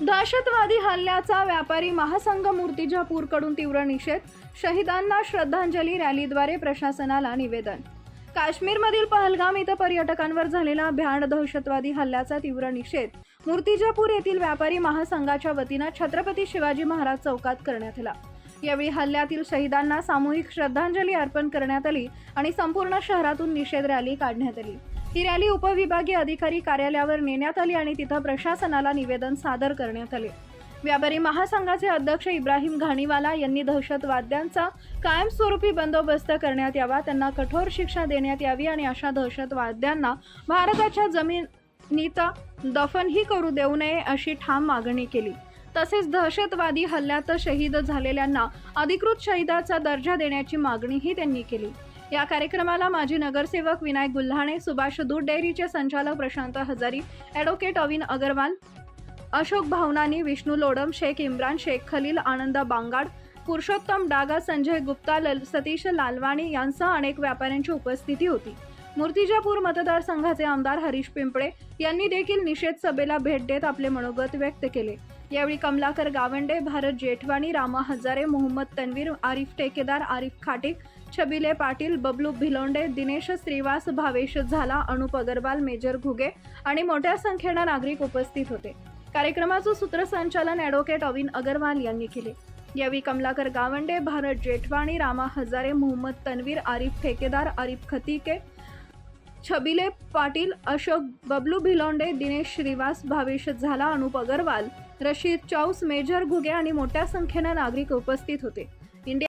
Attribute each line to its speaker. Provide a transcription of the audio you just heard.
Speaker 1: दहशतवादी हल्ल्याचा व्यापारी महासंघ मूर्तिजापूरकडून तीव्र निषेध शहीदांना श्रद्धांजली रॅलीद्वारे प्रशासनाला निवेदन. काश्मीरमधील पहलगाम इथं पर्यटकांवर झालेला भ्याड दहशतवादी हल्ल्याचा तीव्र निषेध. मूर्तिजापूर येथील व्यापारी महासंघाच्या वतीनं छत्रपती शिवाजी महाराज चौकात करण्यात आला. यावेळी हल्ल्यातील शहीदांना सामूहिक श्रद्धांजली अर्पण करण्यात आली आणि संपूर्ण शहरातून निषेध रॅली काढण्यात आली. ही रॅली उपविभागीय अधिकारी कार्यालयावर नेण्यात आली आणि तिथं प्रशासनाला निवेदन सादर करण्यात आले. व्यापारी महासंघाचे अध्यक्ष इब्राहिम घाणीवाला यांनी दहशतवाद्यांचा कायमस्वरूपी बंदोबस्त करण्यात यावा त्यांना कठोर शिक्षा देण्यात यावी आणि अशा दहशतवाद्यांना भारताच्या जमिनीत दफनही करू देऊ नये अशी ठाम मागणी केली. तसेच दहशतवादी हल्ल्यात शहीद झालेल्यांना अधिकृत शहीदाचा दर्जा देण्याची मागणीही त्यांनी केली. या कार्यक्रमाला माजी नगरसेवक विनायक गुल्हाणे सुभाष दूध डेअरीचे संचालक प्रशांत हजारी ॲडव्होकेट अविन अगरवाल अशोक भावनानी विष्णू लोडम शेख इम्रान शेख खलील आनंद बांगाड पुरुषोत्तम डागा संजय गुप्ता लल सतीश लालवाणी यांसह अनेक व्यापाऱ्यांची उपस्थिती होती. मूर्तिजापूर मतदारसंघाचे आमदार हरीश पिंपळे यांनी देखील निषेध सभेला भेट देत आपले मनोगत व्यक्त केले. यावेळी कमलाकर गावंडे भारत जेठवाणी रामा हजारे मोहम्मद तन्वीर आरिफ ठेकेदार आरिफ खाटिक छबिले पाटील बबलू भिलोंडे दिनेश श्रीवास भावेश झाला अनुप अगरवाल मेजर घुगे आणि मोठ्या संख्येनं नागरिक उपस्थित होते. कार्यक्रमाचं सूत्रसंचालन ॲडव्होकेट अविन अगरवाल यांनी केले. यावेळी कमलाकर गावंडे भारत जेठवाणी रामा हजारे मोहम्मद तन्वीर आरिफ ठेकेदार आरिफ खतिके छबिले पाटील अशोक बबलू भिलोंडे दिनेश श्रीवास भावेश झाला अनुप अगरवाल रशीद चौस मेजर घुगे आणि मोठ्या संख्येनं नागरिक उपस्थित होते.